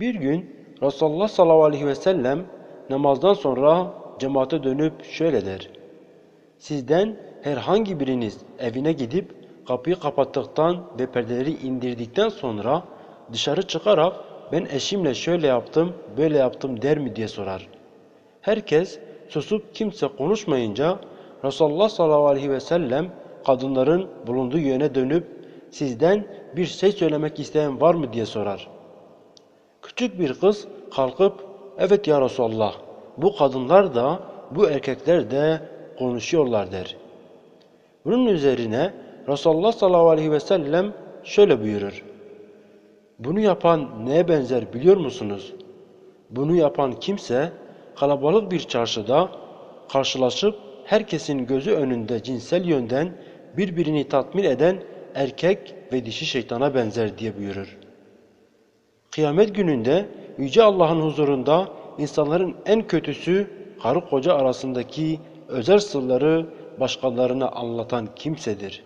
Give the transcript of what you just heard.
Bir gün Resulullah sallallahu aleyhi ve sellem namazdan sonra cemaate dönüp şöyle der. Sizden herhangi biriniz evine gidip kapıyı kapattıktan ve perdeleri indirdikten sonra dışarı çıkarak ben eşimle şöyle yaptım, böyle yaptım der mi diye sorar. Herkes susup kimse konuşmayınca Resulullah sallallahu aleyhi ve sellem kadınların bulunduğu yöne dönüp sizden bir şey söylemek isteyen var mı diye sorar. Küçük bir kız kalkıp evet ya Resulallah bu kadınlar da bu erkekler de konuşuyorlar der. Bunun üzerine Resulullah sallallahu aleyhi ve sellem şöyle buyurur. Bunu yapan neye benzer biliyor musunuz? Bunu yapan kimse kalabalık bir çarşıda karşılaşıp herkesin gözü önünde cinsel yönden birbirini tatmin eden erkek ve dişi şeytana benzer diye buyurur. Kıyamet gününde Yüce Allah'ın huzurunda insanların en kötüsü karı koca arasındaki özel sırları başkalarına anlatan kimsedir.